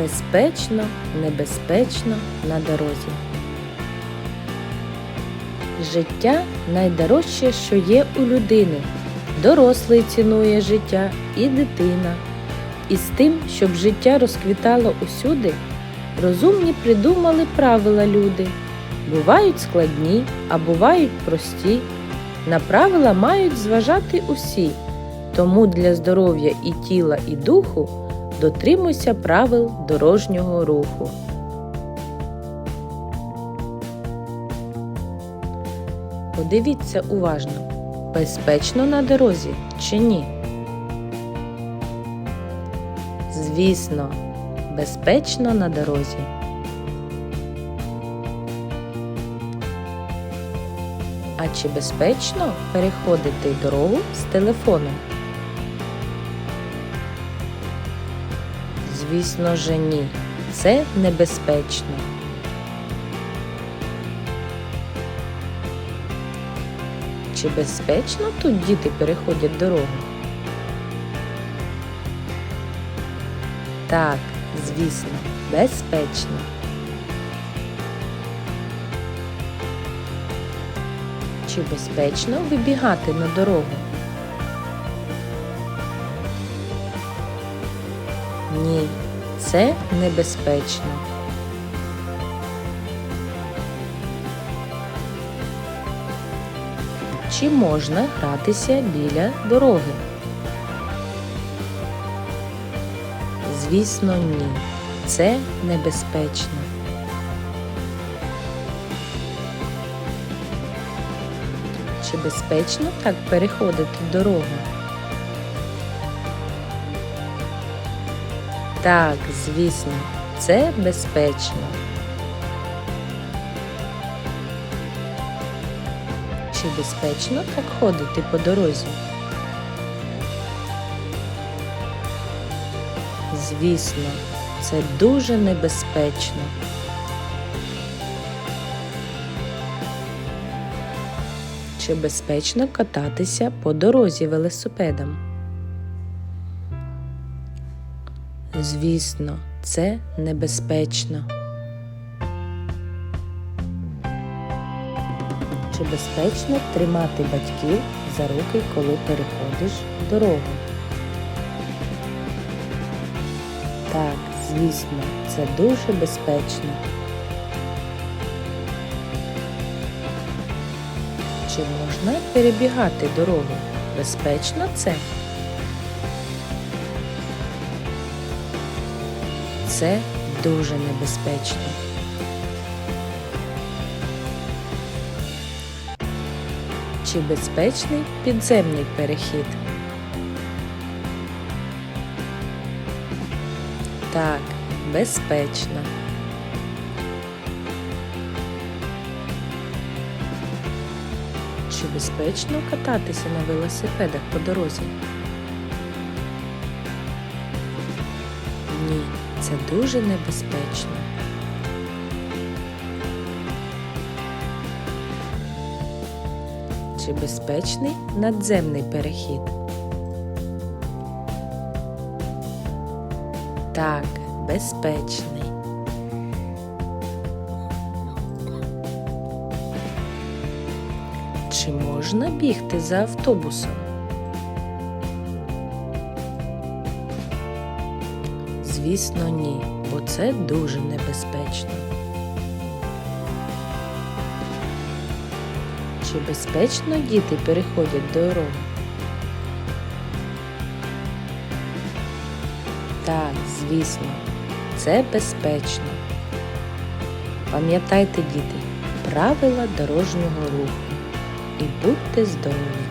Безпечно, небезпечно на дорозі. Життя найдорожче, що є у людини. Дорослий цінує життя і дитина. І з тим, щоб життя розквітало усюди, розумні придумали правила люди. Бувають складні, а бувають прості. На правила мають зважати усі. Тому для здоров'я і тіла, і духу дотримуйся правил дорожнього руху. Подивіться уважно, безпечно на дорозі чи ні? Звісно, безпечно на дорозі. А чи безпечно переходити дорогу з телефоном? Звісно же ні. Це небезпечно. Чи безпечно тут діти переходять дорогу? Так, звісно, безпечно. Чи безпечно вибігати на дорогу? Ні, це небезпечно. Чи можна гратися біля дороги? Звісно, ні. Це небезпечно. Чи безпечно так переходити дорогу? Так, звісно, це безпечно. Чи безпечно так ходити по дорозі? Звісно, це дуже небезпечно. Чи безпечно кататися по дорозі велосипедом? Звісно, це небезпечно. Чи безпечно тримати батьків за руки, коли переходиш дорогу? Так, звісно, це дуже безпечно. Чи можна перебігати дорогу? Безпечно це? Це дуже небезпечно. Чи безпечний підземний перехід? Так, безпечно. Чи безпечно кататися на велосипедах по дорозі? Це дуже небезпечно. Чи безпечний надземний перехід? Так, безпечний. Чи можна бігти за автобусом? Звісно, ні, бо це дуже небезпечно. Чи безпечно діти переходять дорогу? Так, звісно, це безпечно. Пам'ятайте, діти, правила дорожнього руху і будьте здорові!